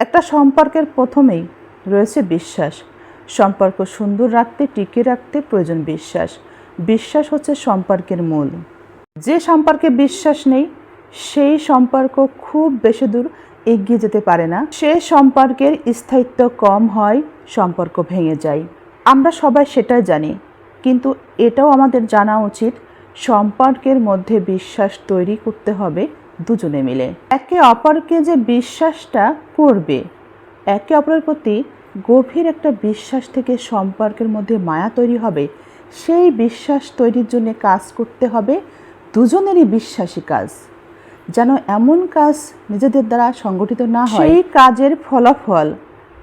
একটা সম্পর্কের প্রথমেই রয়েছে বিশ্বাস। সম্পর্ক সুন্দর রাখতে টিকে রাখতে প্রয়োজন বিশ্বাস। বিশ্বাস হচ্ছে সম্পর্কের মূল। যে সম্পর্কে বিশ্বাস নেই, সেই সম্পর্ক খুব বেশি দূর এগিয়ে যেতে পারে না। সে সম্পর্কের স্থায়িত্ব কম হয়, সম্পর্ক ভেঙে যায়। আমরা সবাই সেটাই জানি, কিন্তু এটাও আমাদের জানা উচিত, সম্পর্কের মধ্যে বিশ্বাস তৈরি করতে হবে দুজনে মিলে। একে অপরকে যে বিশ্বাসটা করবে, একে অপরের প্রতি গভীর একটা বিশ্বাস থেকে সম্পর্কের মধ্যে মায়া তৈরি হবে। সেই বিশ্বাস তৈরির জন্য কাজ করতে হবে দুজনেরই বিশ্বাসী কাজ। যেন এমন কাজ নিজেদের দ্বারা সংগঠিত না হয়। সেই কাজের ফলাফল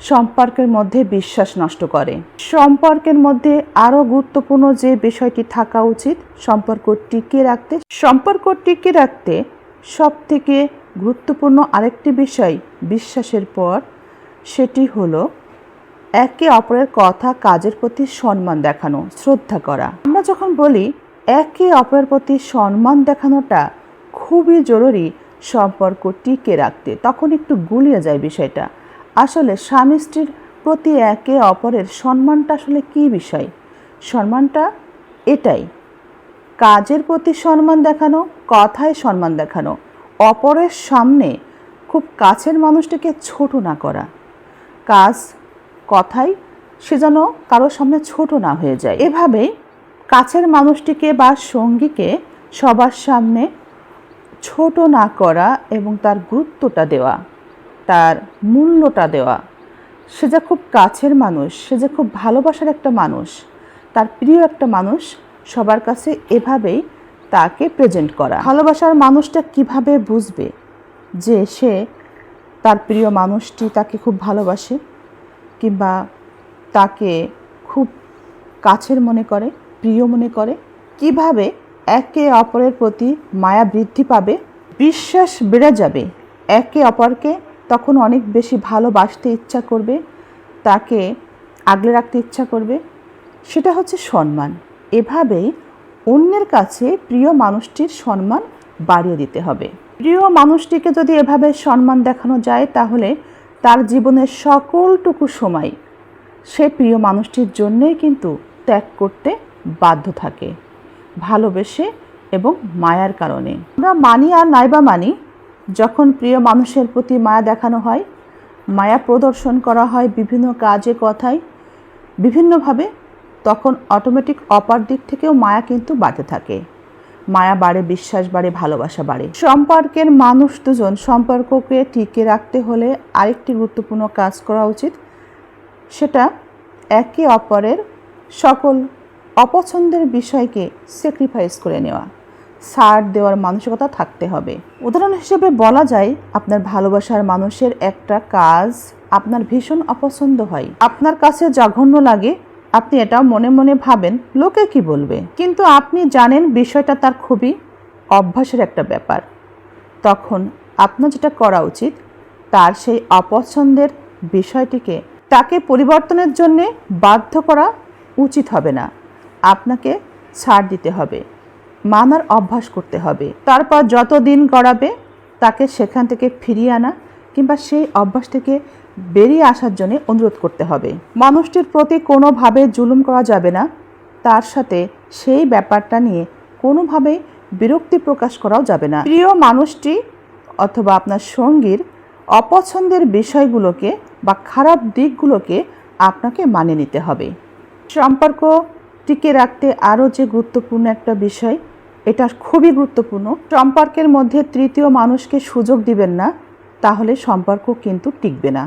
সম্পর্কের মধ্যে বিশ্বাস নষ্ট করে। সম্পর্কের মধ্যে আরও গুরুত্বপূর্ণ যে বিষয়টি থাকা উচিত, সম্পর্ক টিকিয়ে রাখতে, সম্পর্ক টিকিয়ে রাখতে সব থেকে গুরুত্বপূর্ণ আরেকটি বিষয় বিশ্বাসের পর, সেটি হলো একে অপরের কথা কাজের প্রতি সম্মান দেখানো, শ্রদ্ধা করা। আমরা যখন বলি একে অপরের প্রতি সম্মান দেখানোটা খুবই জরুরি সম্পর্ক টিকে রাখতে, তখন একটু গুলিয়ে যায় বিষয়টা। আসলে স্বামী স্ত্রীর প্রতি একে অপরের সম্মানটা আসলে কী বিষয়? সম্মানটা এটাই কাজের প্রতি সম্মান দেখানো, কথায় সম্মান দেখানো, অপরের সামনে খুব কাছের মানুষটিকে ছোট না করা। কাজ কথাই সে যেন কারোর সামনে ছোট না হয়ে যায়। এভাবেই কাছের মানুষটিকে বা সঙ্গীকে সবার সামনে ছোট না করা এবং তার গুরুত্বটা দেওয়া, তার মূল্যটা দেওয়া, সে যে খুব কাছের মানুষ, সে যে খুব ভালোবাসার একটা মানুষ, তার প্রিয় একটা মানুষ সবার কাছে এভাবেই তাকে প্রেজেন্ট করা। ভালোবাসার মানুষটা কীভাবে বুঝবে যে সে তার প্রিয় মানুষটি তাকে খুব ভালোবাসে কিংবা তাকে খুব কাছের মনে করে, প্রিয় মনে করে? কীভাবে একে অপরের প্রতি মায়া বৃদ্ধি পাবে? বিশ্বাস বেড়ে যাবে। একে অপরকে তখন অনেক বেশি ভালোবাসতে ইচ্ছা করবে, তাকে আগলে রাখতে ইচ্ছা করবে। সেটা হচ্ছে সম্মান। এভাবেই অন্যের কাছে প্রিয় মানুষটির সম্মান বাড়িয়ে দিতে হবে। প্রিয় মানুষটিকে যদি এভাবে সম্মান দেখানো যায়, তাহলে তার জীবনের সকলটুকু সময় সে প্রিয় মানুষটির জন্যেই কিন্তু ত্যাগ করতে বাধ্য থাকে, ভালোবেসে এবং মায়ার কারণে। আমরা মানি আর নাইবা মানি, যখন প্রিয় মানুষের প্রতি মায়া দেখানো হয়, মায়া প্রদর্শন করা হয় বিভিন্ন কাজে, কথায়, বিভিন্নভাবে তখন অটোমেটিক অপার দিক থেকেও মায়া কিন্তু বাড়তে থাকে। মায়া বাড়ে, বিশ্বাস বাড়ে, ভালোবাসা বাড়ে। সম্পর্কের মানুষ দুজন, সম্পর্ককে টিকে রাখতে হলে আরেকটি গুরুত্বপূর্ণ কাজ করা উচিত। সেটা একে অপরের সকল অপছন্দের বিষয়কে স্যাক্রিফাইস করে নেওয়া। ছাড় দেওয়ার মানসিকতা থাকতে হবে। উদাহরণ হিসেবে বলা যায়, আপনার ভালোবাসার মানুষের একটা কাজ আপনার ভীষণ অপছন্দ হয়। আপনার কাছে জঘন্য লাগে আপনি এটা মনে মনে ভাবেন, লোকে কি বলবে? কিন্তু আপনি জানেন বিষয়টা তার খুবই অভ্যাসের একটা ব্যাপার। তখন আপনার যেটা করা উচিত, তার সেই অপছন্দের বিষয়টিকে তাকে পরিবর্তনের জন্যে বাধ্য করা উচিত হবে না। আপনাকে ছাড় দিতে হবে, মানার অভ্যাস করতে হবে। তারপর যত দিন গড়াবে, তাকে সেখান থেকে ফিরিয়ে আনা কিংবা সেই অভ্যাস থেকে বেরিয়ে আসার জন্য অনুরোধ করতে হবে। মানুষটির প্রতি কোনোভাবে জুলুম করা যাবে না। তার সাথে সেই ব্যাপারটা নিয়ে কোনোভাবেই বিরক্তি প্রকাশ করাও যাবে না। প্রিয় মানুষটি অথবা আপনার সঙ্গীর অপছন্দের বিষয়গুলোকে বা খারাপ দিকগুলোকে আপনাকে মানে নিতে হবে। সম্পর্ক টিকে রাখতে আরও যে গুরুত্বপূর্ণ একটা বিষয়, এটা খুবই গুরুত্বপূর্ণ। সম্পর্কের মধ্যে তৃতীয় মানুষকে সুযোগ দিবেন না। তাহলে সম্পর্ক কিন্তু টিকবে না।